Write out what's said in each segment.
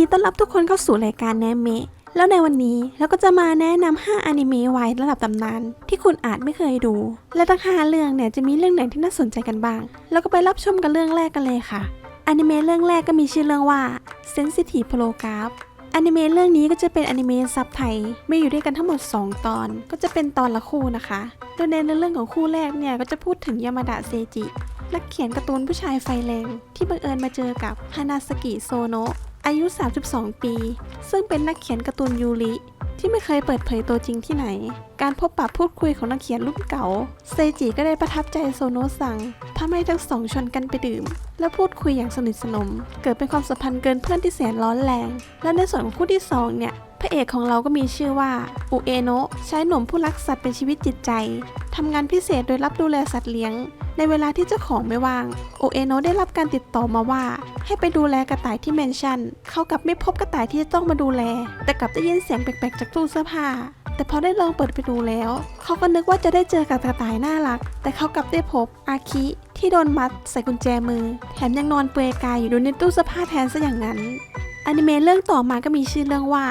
ดีต้อนรับทุกคนเข้าสู่รายการแนมเมะแล้วในวันนี้เราก็จะมาแนะนำ5อนิเมะไว้ระดับตำนาน ที่คุณอาจไม่เคยดู และทั้ง5เรื่องเนี่ยจะมีเรื่องไหนที่น่าสนใจกันบ้างแล้วก็ไปรับชมกันเรื่องแรกกันเลยค่ะอนิเมะเรื่องแรกก็มีชื่อเรื่องว่า Sensitive Paragraph อนิเมะเรื่องนี้ก็จะเป็นอนิเมะซับไทยมีอยู่ด้วยกันทั้งหมด 2 ตอน ก็จะเป็นตอนละคู่นะคะ โดยในเรื่องของคู่แรกเนี่ยก็จะพูดถึงยามาดะเซจินักเขียนการ์ตูนผู้ชายไฟแรงที่บังเอิญมาเจอกับฮานาสกิโซโนะ อายุ 32 ปี ซึ่งเป็นนักเขียนการ์ตูนยูริที่ไม่เคยเปิดเผยตัวจริงที่ไหน การพบปะพูดคุยของนักเขียนรุ่นเก่า เซจิก็ได้ประทับใจโซโนะสั่งทำให้ทั้งสองชวนกันไปดื่ม และพูดคุยอย่างสนิทสนม เกิดเป็นความสัมพันธ์เกินเพื่อนที่แสนร้อนแรง และในส่วนของคู่ที่สองเนี่ยพระเอกของเราก็มีชื่อว่าอุเอโนะใช้หนุ่มผู้รักสัตว์เป็นชีวิตจิตใจทำงานพิเศษโดยรับดูแลสัตว์เลี้ยง ในเวลาที่เจ้าของไม่ว่างโอเอโนะได้รับการติดต่อมาว่า ให้ไปดูแลกระต่ายที่แมนชั่น เขากลับไม่พบกระต่ายที่จะต้องมาดูแล แต่กลับได้ยินเสียงแปลกๆจากตู้เสื้อผ้า แต่พอได้ลองเปิดไปดูแล้ว เขาก็นึกว่าจะได้เจอกับกระต่ายน่ารัก แต่เขากลับได้พบอาคิที่โดนมัดใส่กุญแจมือ แถมยังนอนเปลือยกายอยู่ในตู้เสื้อผ้าแทนซะอย่างนั้นอนิเมะเรื่องต่อมาก็มีชื่อเรื่องว่า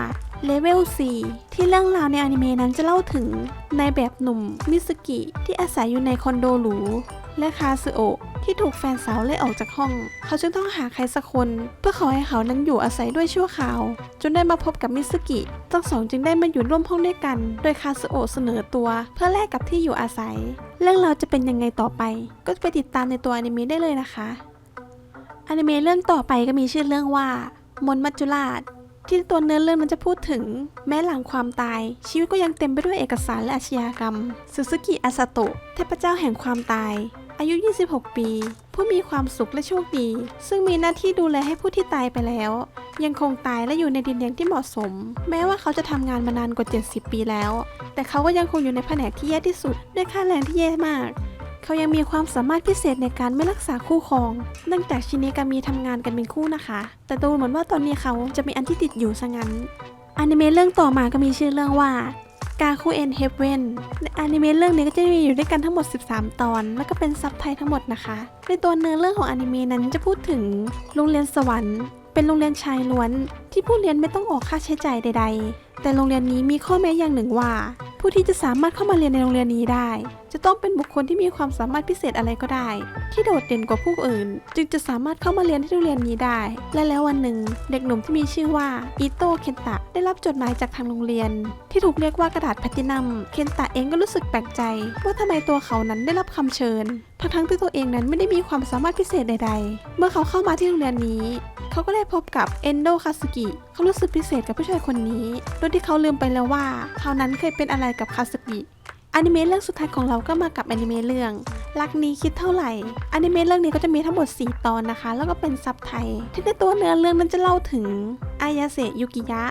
เลเวล 4 ที่เรื่องราวในอนิเมะนั้นจะเล่าถึงนายแบบหนุ่มมิสกิที่อาศัยอยู่ในคอนโดหรู และคาซึโอะที่ถูกแฟนสาวไล่ออกจากห้อง เขาจึงต้องหาใครสักคน เพื่อขอให้เขานั้นอยู่อาศัยด้วยชั่วคราว จนได้มาพบกับมิสกิทั้งสองจึงได้มาอยู่ร่วมห้องด้วยกัน โดยคาซึโอะเสนอตัว เพื่อแลกกับที่อยู่อาศัย เรื่องราวจะเป็นยังไงต่อไป ก็ไปติดตามในตัวอนิเมะได้เลยนะคะอนิเมะเรื่องต่อไปก็มีชื่อเรื่องว่า มนมัจจุราชที่ตัวเนื้อเรื่องมันจะพูดถึง แม้หลังความตาย ชีวิตก็ยังเต็มไปด้วยเอกสารและอาชญากรรมซูซูกิอาซาโตะเทพเจ้าแห่งความตาย อายุ 26 ปี ผู้มีความสุขและโชคดี ซึ่งมีหน้าที่ดูแลให้ผู้ที่ตายไปแล้ว ยังคงตายและอยู่ในดินแดนที่เหมาะสม แม้ว่าเขาจะทำงานมานานกว่า 70 ปีแล้ว แต่เขาก็ยังคงอยู่ในแผนกที่แย่ที่สุด ด้วยค่าแรงที่แย่มาก เขายังมีความสามารถพิเศษในการไม่รักษาคู่ครองเนื่องจากชินเนกามีทำงานกันเป็นคู่นะคะ แต่ดูเหมือนว่าตอนนี้เขาจะมีอันที่ติดอยู่ซะงั้นอนิเมะเรื่องต่อมาก็มีชื่อเรื่องว่า กาคูเอ็นเฮเวนในอนิเมะเรื่องนี้ก็จะมีอยู่ด้วยกันทั้งหมด 13 ตอน แล้วก็เป็นซับไทยทั้งหมดนะคะ ในตัวเนื้อเรื่องของอนิเมะนั้นจะพูดถึงโรงเรียนสวรรค์ เป็นโรงเรียนชายล้วน ที่ผู้เรียนไม่ต้องออกค่าใช้จ่ายใด ๆ แต่โรงเรียนนี้มีข้อแม้อย่างหนึ่งว่า ผู้ที่จะสามารถเข้ามาเรียนในโรงเรียนนี้ได้ จะต้องเป็นบุคคลที่มีความสามารถพิเศษอะไรก็ได้ ที่โดดเด่นกว่าผู้อื่น จึงจะสามารถเข้ามาเรียนที่โรงเรียนนี้ได้ และแล้ววันหนึ่ง เด็กหนุ่มที่มีชื่อว่าอิโตเคนตะได้รับจดหมายจากทางโรงเรียน ที่ถูกเรียกว่ากระดาษแพลตินัมเคนตะเองก็รู้สึกแปลกใจว่าทำไมตัวเขานั้นได้รับคำเชิญ ทั้งๆที่ตัวเองนั้นไม่ได้มีความสามารถพิเศษใด ๆ เมื่อเขาเข้ามาที่โรงเรียนนี้ เขาก็ได้พบกับเอนโดคาสกิเขารู้สึกพิเศษกับผู้ชายคนนี้โดยที่เขาลืมไปแล้วว่าเขานั้นเคยเป็นอะไรกับคาสกิอนิเมะเรื่องสุดท้ายของเราก็มากับอนิเมะเรื่องรักนี้คิดเท่าไหร่อนิเมะเรื่องนี้ก็จะมีทั้งหมด 4 ตอนนะคะ แล้วก็เป็นซับไทย ที่ในตัวเนื้อเรื่องนั้นจะเล่าถึงอายาเซยุกิยะ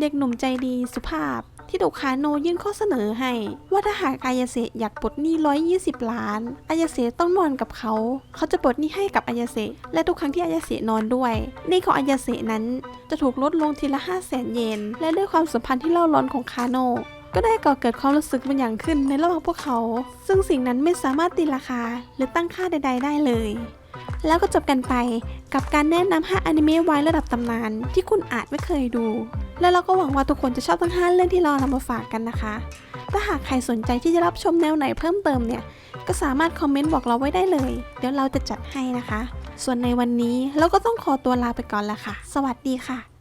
เด็กหนุ่มใจดีสุภาพ ที่ถูกคาโนยื่นข้อเสนอให้ ว่าถ้าหากอายาเซอยากปลดหนี้ 120 ล้าน อายาเซต้องนอนกับเขา เขาจะปลดหนี้ให้กับอายาเซและทุกครั้งที่อายาเซนอนด้วยหนี้ของอายาเซนั้นจะถูกลดลงทีละ 5 0 0แสนเยน และด้วยความสัมพันธ์ที่เล่าร้อนของคาโนก็ได้ก่อเกิดความรู้สึกบางอย่างขึ้นในระหว่างพวกเขา ซึ่งสิ่งนั้นไม่สามารถตีราคา หรือตั้งค่าใด ๆ ได้เลย แล้วก็จบกันไปกับการแนะนำ5อนิเมะไว้ระดับตำนานที่คุณอาจไม่เคยดู และเราก็หวังว่าทุกคนจะชอบทั้ง 5 เรื่องที่เรานำมาฝากกันนะคะ ถ้าหากใครสนใจที่จะรับชมแนวไหนเพิ่มเติมเนี่ย ก็สามารถคอมเมนต์บอกเราไว้ได้เลย เดี๋ยวเราจะจัดให้นะคะ ส่วนในวันนี้เราก็ต้องขอตัวลาไปก่อนละค่ะ สวัสดีค่ะ